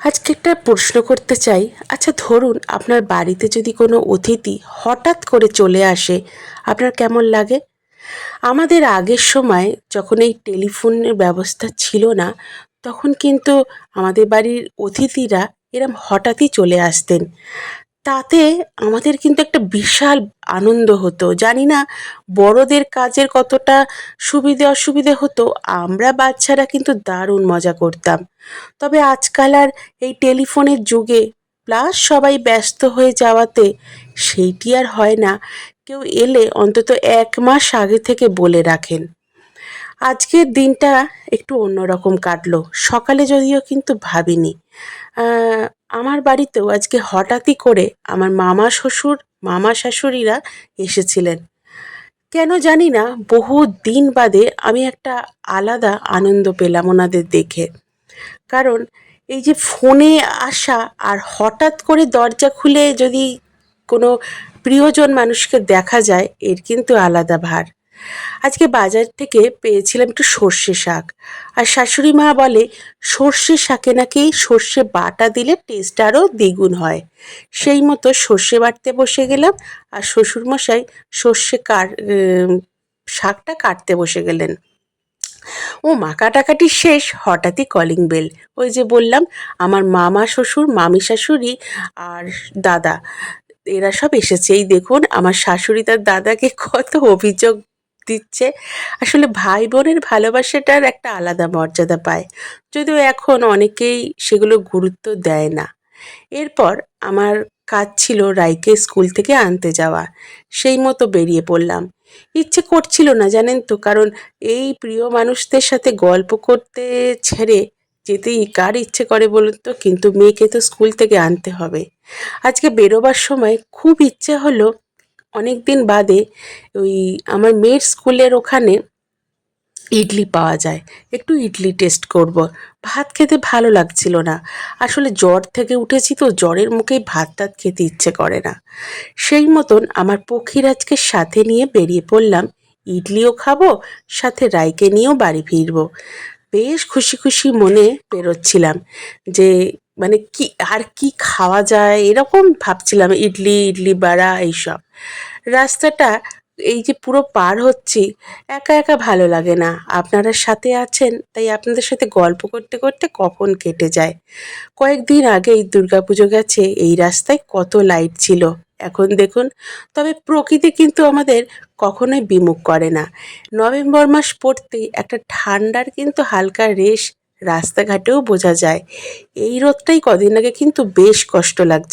আজকে একটা প্রশ্ন করতে চাই। আচ্ছা ধরুন আপনার বাড়িতে যদি কোনো অতিথি হঠাৎ করে চলে আসে, আপনার কেমন লাগে? আমাদের আগের সময় যখন এই টেলিফোনের ব্যবস্থা ছিল না, তখন কিন্তু আমাদের বাড়ির অতিথিরা এরম হঠাৎই চলে আসতেন। তাতে আমাদের কিন্তু একটা বিশাল আনন্দ হতো। জানি না বড়দের কাজের কতটা সুবিধে অসুবিধে হতো, আমরা বাচ্চারা কিন্তু দারুণ মজা করতাম। তবে আজকাল আর এই টেলিফোনের যুগে প্লাস সবাই ব্যস্ত হয়ে যাওয়াতে সেইটি আর হয় না। কেউ এলে অন্তত এক মাস আগে থেকে বলে রাখেন। আজকের দিনটা একটু অন্যরকম কাটলো। সকালে যদিও কিন্তু ভাবিনি। আমার বাড়িতেও আজকে হঠাৎই করে আমার মামা শ্বশুর, মামা শাশুড়িরা এসেছিলেন। কেন জানি না, বহু দিন বাদে আমি একটা আলাদা আনন্দ পেলাম ওনাদের দেখে। কারণ এই যে ফোনে আসা আর হঠাৎ করে দরজা খুলে যদি কোনো প্রিয়জন মানুষকে দেখা যায়, এর কিন্তু আলাদা ভার। আজকে বাজার থেকে পেয়েছিলাম একটু সর্ষে শাক। আর শাশুড়ি মা বলে, সর্ষে শাকে নাকি সর্ষে বাটা দিলে টেস্ট আরও দ্বিগুণ হয়। সেই মতো সর্ষে বাটতে বসে গেলাম, আর শ্বশুরমশাই সর্ষে কার শাকটা কাটতে বসে গেলেন। ও মা কাটাকাটি শেষ, হঠাৎই কলিং বেল ওই যে বললাম, আমার মামা শ্বশুর, মামি শাশুড়ি আর দাদা, এরা সব এসেছে এই দেখুন, আমার শাশুড়ি তার দাদাকে কত অভিযোগ দিচ্ছে। আসলে ভাই বোনের ভালোবাসাটার একটা আলাদা মর্যাদা পায়। যদিও এখন অনেকেই সেগুলো গুরুত্ব দেয় না। এরপর আমার কাজ ছিল রাইকে স্কুল থেকে আনতে যাওয়া। সেই মতো বেরিয়ে পড়লাম। ইচ্ছে করছিল না, জানেন তো, কারণ এই প্রিয় মানুষদের সাথে গল্প করতে ছেড়ে যেতেই কার ইচ্ছে করে বলুন তো? কিন্তু মেয়েকে তো স্কুল থেকে আনতে হবে। আজকে বেরোবার সময় খুব ইচ্ছে হলো অনেক দিন বাদে ওই আমার মেয়ের স্কুলের ওখানে ইডলি পাওয়া যায়। একটু ইডলি টেস্ট করব। ভাত খেতে ভালো লাগছিল না। আসলে জ্বর থেকে উঠেছি তো জ্বরের মুখেই ভাত টাত খেতে ইচ্ছে করে না। সেই মতন আমার পক্ষীরাজকে সাথে নিয়ে বেরিয়ে পড়লাম। ইডলিও খাব, সাথে রাইকে নিয়েও বাড়ি ফিরবো। বেশ খুশি খুশি মনে বেরোচ্ছিলাম যে মানে কি, আর কি খাওয়া যায়? এরকম ভাবছিলাম, ইডলি ইডলি বাড়া, এইসব। রাস্তাটা এই যে পুরো পার হচ্ছি, একা একা ভালো লাগে না। আপনারা সাথে আছেন, তাই আপনাদের সাথে গল্প করতে করতে কখন কেটে যায়। কয়েকদিন আগেই দুর্গাপুজো গেছে, এই রাস্তায় কত লাইট ছিল। এখন দেখুন, তবে প্রকৃতি কিন্তু আমাদের কখনোই বিমুখ করে না। নভেম্বর মাস পড়তেই একটা ঠান্ডার কিন্তু হালকা রেশ রাস্তাঘাটেও বোঝা যায়। এই রোদটাই কদিন আগে কিন্তু বেশ কষ্ট লাগছে।